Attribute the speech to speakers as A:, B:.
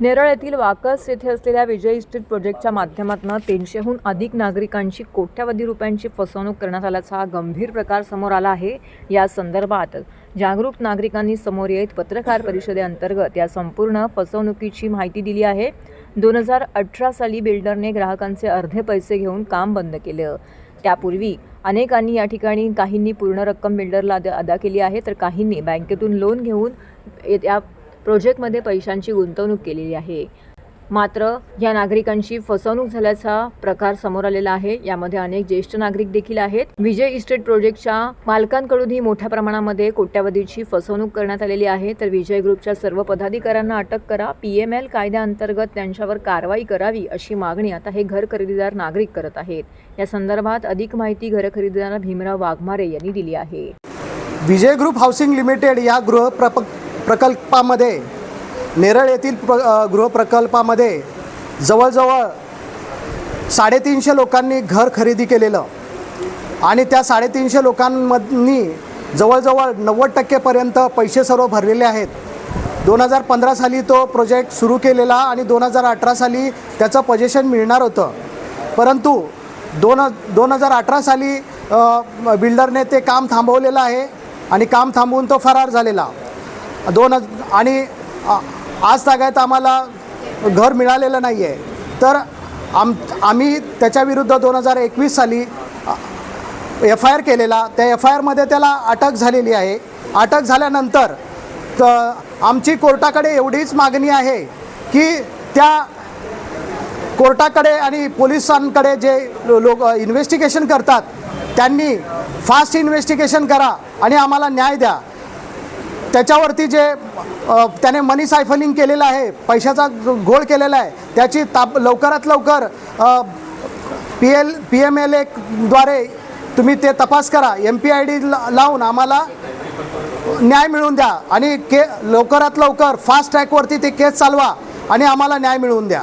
A: नेरळ येथील वाकस येथे असलेल्या विजय इस्टेट प्रोजेक्टच्या माध्यमातून तीनशेहून अधिक नागरिकांची कोट्यवधी रुपयांची फसवणूक करण्यात आल्याचा हा गंभीर प्रकार समोर आला आहे. या संदर्भात जागरूक नागरिकांनी समोर येत पत्रकार परिषदेअंतर्गत या संपूर्ण फसवणुकीची माहिती दिली आहे. दोन हजार अठरा साली बिल्डरने ग्राहकांचे अर्धे पैसे घेऊन काम बंद केलं. त्यापूर्वी अनेकांनी या ठिकाणी काहींनी पूर्ण रक्कम बिल्डरला अदा अदा केली आहे. तर काहींनी बँकेतून लोन घेऊन ये- या प्रोजेक्टमध्ये पैशांची गुंतवणूक केलेली आहे. मात्र या नागरिकांची फसवणूक झाल्याचा प्रकार समोर आलेला आहे. यामध्ये अनेक ज्येष्ठ नागरिक देखील आहेत. विजय इस्टेट प्रोजेक्टच्या मालकांकडूनही मोठ्या प्रमाणामध्ये कोट्यवधीची फसवणूक करण्यात आलेली आहे. तर विजय ग्रुपच्या सर्व पदाधिकाऱ्यांना अटक करा. पी एम एल कायद्याअंतर्गत त्यांच्यावर कारवाई करावी अशी मागणी आता हे घर खरेदीदार नागरिक करत आहेत. या संदर्भात अधिक माहिती घर खरेदीदार भीमराव वाघमारे यांनी दिली आहे.
B: विजय ग्रुप हाऊसिंग लिमिटेड या गृह प्रप प्रकल्पामध्ये नेरळ येथील प्र गृहप्रकल्पामध्ये जवळजवळ साडेतीनशे लोकांनी घर खरेदी केलेलं आणि त्या साडेतीनशे लोकांमधनी जवळजवळ नव्वद टक्केपर्यंत पैसे सर्व भरलेले आहेत. दोन हजार पंधरा साली तो प्रोजेक्ट सुरू केलेला आणि दोन हजार अठरा साली त्याचं पजेशन मिळणार होतं. परंतु दोन दोन हजार अठरा साली बिल्डरने ते काम थांबवलेलं आहे आणि काम थांबवून तो फरार झालेला. दोन आणि आज तागायत आम्हाला घर मिळालेलं नाही आहे तर आम आम्ही त्याच्याविरुद्ध दोन हजार एकवीस साली एफ आय आर केलेला त्या एफ आय आरमध्ये त्याला अटक झालेली आहे. अटक झाल्यानंतर तर आमची कोर्टाकडे एवढीच मागणी आहे की त्या कोर्टाकडे आणि पोलिसांकडे जे लोक इन्व्हेस्टिगेशन करतात त्यांनी फास्ट इन्व्हेस्टिगेशन करा आणि आम्हाला न्याय द्या. त्याच्यावरती जे त्याने मनी सायफनिंग केलेलं आहे पैशाचा घोळ केलेला आहे त्याची ताप लवकरात लवकर P L P M L एद्वारे तुम्ही ते तपास करा. एम पी आय डी लावून आम्हाला न्याय मिळवून द्या. आणि के लवकरात लवकर फास्ट ट्रॅकवरती ते केस चालवा आणि आम्हाला न्याय मिळवून द्या.